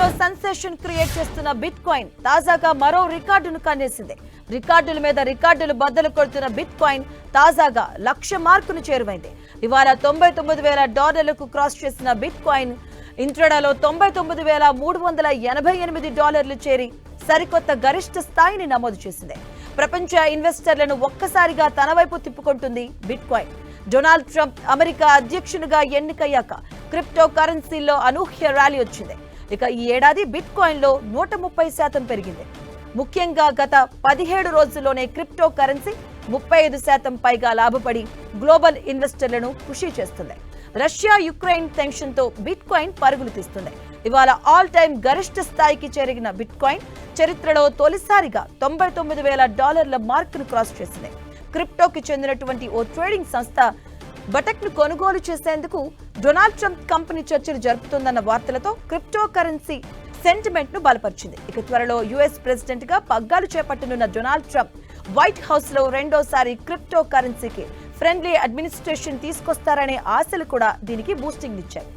లో sensation create చేస్తున్న bitcoin తాజాగా మరో రికార్డును కన్నేసింది. రికార్డుల మీద రికార్డులు బద్దలు కొడుతున్న బిట్ కాయిన్ తాజాగా లక్ష మార్కును చేరువైంది. ఇవాళ తొంభై తొమ్మిది వేల డాలర్లకు క్రాస్ చేసిన బిట్ కాయిన్ ఇంట్రడాలో తొంభై తొమ్మిది వేల మూడు వందల ఎనభై ఎనిమిది డాలర్లు చేరి సరికొత్త గరిష్ట స్థాయిని నమోదు చేసింది. ప్రపంచ ఇన్వెస్టర్లను ఒక్కసారిగా తన వైపు తిప్పుకుంటుంది bitcoin Donald Trump America అధ్యక్షునిగా ఎన్నికయ్యాక క్రిప్టో కరెన్సీలో అనూహ్య ర్యాలీ వచ్చింది. ఇక ఈ ఏడాది బిట్ కాయిన్లో నూట ముప్పై శాతం పెరిగింది. ముఖ్యంగా గత పదిహేడు రోజుల్లోనే క్రిప్టో కరెన్సీ ముప్పై ఐదు శాతం పైగా లాభపడి గ్లోబల్ ఇన్వెస్టర్లను ఖుషి చేస్తుంది. రష్యా యుక్రెయిన్ టెన్షన్తో బిట్ కాయిన్ పరుగులు తీస్తుంది. ఇవాళ ఆల్ టైమ్ గరిష్ట స్థాయికి చేరిగిన బిట్ కాయిన్ చరిత్రలో తొలిసారిగా తొంభై తొమ్మిది వేల డాలర్ల మార్కును క్రాస్ చేసింది. క్రిప్టోకి చెందినటువంటి ఓ ట్రేడింగ్ సంస్థ బటక్ను కొనుగోలు చేసేందుకు డొనాల్డ్ ట్రంప్ కంపెనీ చర్చలు జరుపుతుందన్న వార్తలతో క్రిప్టో కరెన్సీ సెంటిమెంట్ను బలపరిచింది. ఇక త్వరలో యుఎస్ ప్రెసిడెంట్గా పగ్గాలు చేపట్టనున్న డొనాల్డ్ ట్రంప్ వైట్ హౌస్లో రెండోసారి క్రిప్టో కరెన్సీకి ఫ్రెండ్లీ అడ్మినిస్ట్రేషన్ తీసుకొస్తారనే ఆశలు కూడా దీనికి బూస్టింగ్ ఇచ్చాయి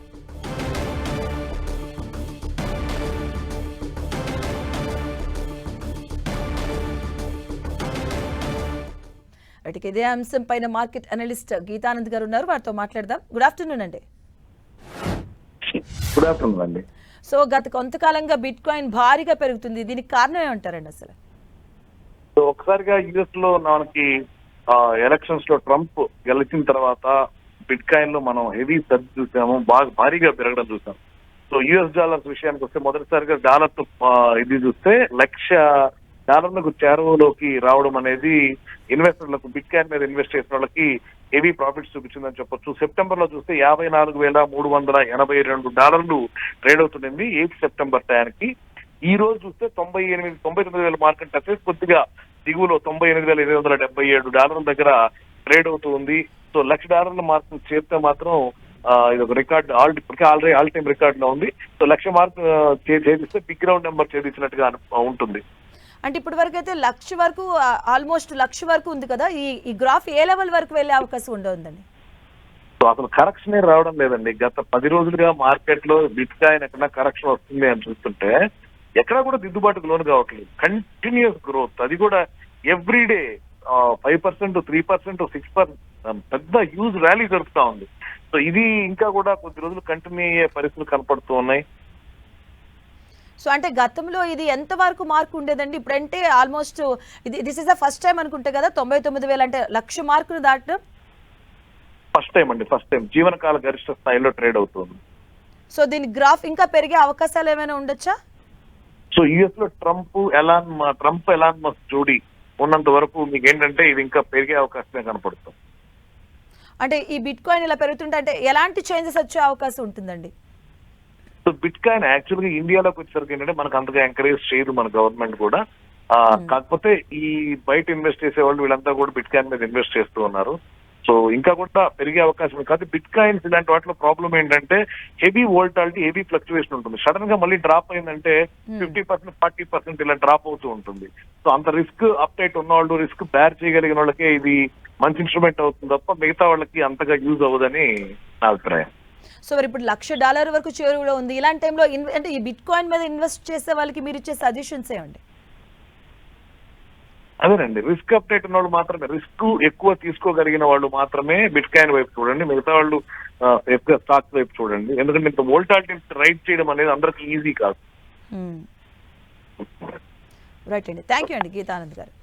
వాటికి ఇదే అంశం పైన మార్కెట్ అనలిస్ట్ గీతానంద్ గారు ఉన్నారు. వారితో మాట్లాడదాం. గుడ్ ఆఫ్టర్నూన్ అండి. గుడ్ ఆఫ్టర్నూన్ అండి. సో గత కొంతకాలంగా బిట్ కాయిన్ భారీగా పెరుగుతుంది. దీనికి కారణం ఏమంటారండి అసలు? సో ఒకసారిగా యుఎస్లో మనకి ఎలక్షన్స్లో ట్రంప్ గెలిచిన తర్వాత బిట్ కాయిన్లో మనం హెవీ సర్జ్ చూసాము. బాగా భారీగా పెరగడం చూసాం. సో యుఎస్ డాలర్స్ విషయానికి వస్తే మొదటిసారిగా డాలర్ ఇది చూస్తే లక్ష డాలర్లకు చేరువలోకి రావడం అనేది ఇన్వెస్టర్లకు బిట్ క్యాన్ మీద ఇన్వెస్ట్ చేసిన వాళ్ళకి హెవీ ప్రాఫిట్స్ చూపించిందని చెప్పొచ్చు. సెప్టెంబర్లో చూస్తే యాభై నాలుగు వేల మూడు వందల ఎనభై రెండు డాలర్లు ట్రేడ్ అవుతుంది ఎయిత్ సెప్టెంబర్ టయానికి. ఈ రోజు చూస్తే తొంభై ఎనిమిది తొంభై తొమ్మిది వేల మార్కెట్ టచ్ కొద్దిగా దిగువలో తొంభై ఎనిమిది వేల ఎనిమిది వందల డెబ్బై ఏడు డాలర్ల దగ్గర ట్రేడ్ అవుతూ ఉంది. సో లక్ష డాలర్ల మార్క్ చేస్తే మాత్రం ఇది ఒక రికార్డ్ ఆల్ ఇప్పటికే ఆల్రెడీ ఆల్ టైమ్ రికార్డ్లో ఉంది. సో లక్ష మార్క్ ఆ, చే- బిగ్ గ్రౌండ్ నెంబర్ చేదించినట్టుగా ఉంటుంది. అంటే ఇప్పటి వరకు అయితే లక్ష వరకు ఆల్మోస్ట్ లక్ష వరకు ఉంది కదా. ఈ ఈ గ్రాఫ్ ఏ లెవెల్ వరకు వెళ్ళే అవకాశం ఉండవుందండి సో అసలు కరెక్షన్ రావడం లేదండి. గత పది రోజులుగా మార్కెట్లో బిట్ కాయిన్ ఎక్కడ కరెక్షన్ వస్తుంది అని చూస్తుంటే ఎక్కడ కూడా దిద్దుబాటుకు లోను కావట్లేదు. కంటిన్యూస్ గ్రోత్ అది కూడా everyday five percent three percent six percent పెద్ద హ్యూజ్ ర్యాలీ జరుపుతా ఉంది. సో ఇది ఇంకా కూడా కొద్ది రోజులు కంటిన్యూ అయ్యే పరిస్థితులు కనపడుతూ ఉన్నాయి. సో అంటే గతంలో ఇది ఎంత వరకు మార్కు ఉండేదండి? ఇప్పుడంటే ఆల్మోస్ట్ ఇది this is the first time అనుకుంటే కదా తొంభై తొమ్మిది వేలు అంటే లక్ష మార్కును దాటడం? ఫస్ట్ టైం అండి ఫస్ట్ టైం జీవనకాల గరిష్ట స్థాయిలో ట్రేడ్ అవుతుంది. సో దీని గ్రాఫ్ ఇంకా పెరిగే అవకాశాలు ఏమైనా ఉండొచ్చా? సో యుఎస్లో ట్రంప్ ఎలాన్ మ- ట్రంప్ ఎలాన్ మస్క్ జోడీ ఉన్నంత వరకు మీకు ఏంటంటే ఇది ఇంకా పెరిగే అవకాశమే కనపడుతుంది. అంటే ఈ బిట్ కాయిన్ ఇలా పెరుగుతుంటే అంటే ఎలాంటి చేంజెస్ వచ్చే అవకాశం ఉంటుందండి? సో బిట్ కాయిన్ యాక్చువల్గా ఇండియాలోకి వచ్చేసరికి ఏంటంటే మనకు అంతగా ఎంకరేజ్ చేయదు మన గవర్నమెంట్ కూడా. ఆ, కాకపోతే ఈ బయట ఇన్వెస్ట్ చేసే వాళ్ళు వీళ్ళంతా కూడా బిట్ కాయిన్ మీద ఇన్వెస్ట్ చేస్తూ ఉన్నారు. సో ఇంకా కూడా పెరిగే అవకాశం ఉంది. కాదు బిట్ కాయిన్స్ ఇలాంటి వాటిలో ప్రాబ్లం ఏంటంటే హెవీ వోల్టాలిటీ హెవీ ఫ్లక్చువేషన్ ఉంటుంది. సడన్గా మళ్ళీ డ్రాప్ అయిందంటే ఫిఫ్టీ పర్సెంట్ ఫార్టీ పర్సెంట్ ఇలా డ్రాప్ అవుతూ ఉంటుంది. సో అంత రిస్క్ అప్డేట్ ఉన్న వాళ్ళు రిస్క్ బేర్ చేయగలిగిన వాళ్ళకే ఇది మంచి ఇన్స్ట్రుమెంట్ అవుతుంది తప్ప మిగతా వాళ్ళకి అంతగా యూజ్ అవ్వదని నా అభిప్రాయం. సో మరి ఇప్పుడు లక్ష డాలర్ వరకు చేరువలో ఉంది. ఇలాంటి టైంలో అంటే ఈ బిట్ కాయిన్ మీద ఇన్వెస్ట్ చేసే వాళ్ళకి మీరు ఇచ్చే సజెషన్స్ ఏమండి? అదేనండి. రిస్క్ అప్డేట్ ఉన్న వాళ్ళు మాత్రమే రిస్క్ ఎక్కువ తీసుకోగలిగిన వాళ్ళు మాత్రమే బిట్ కాయిన్ వైపు చూడండి. మిగతా వాళ్ళు సేఫ్గా స్టాక్ వైపు చూడండి. ఎందుకంటే ఇంత వోల్టాలిటీ రైట్ చేయడం అనేది అందరికి ఈజీ కాదు. రైట్ అండి. థ్యాంక్ యూ అండి గీతానంద్ గారు.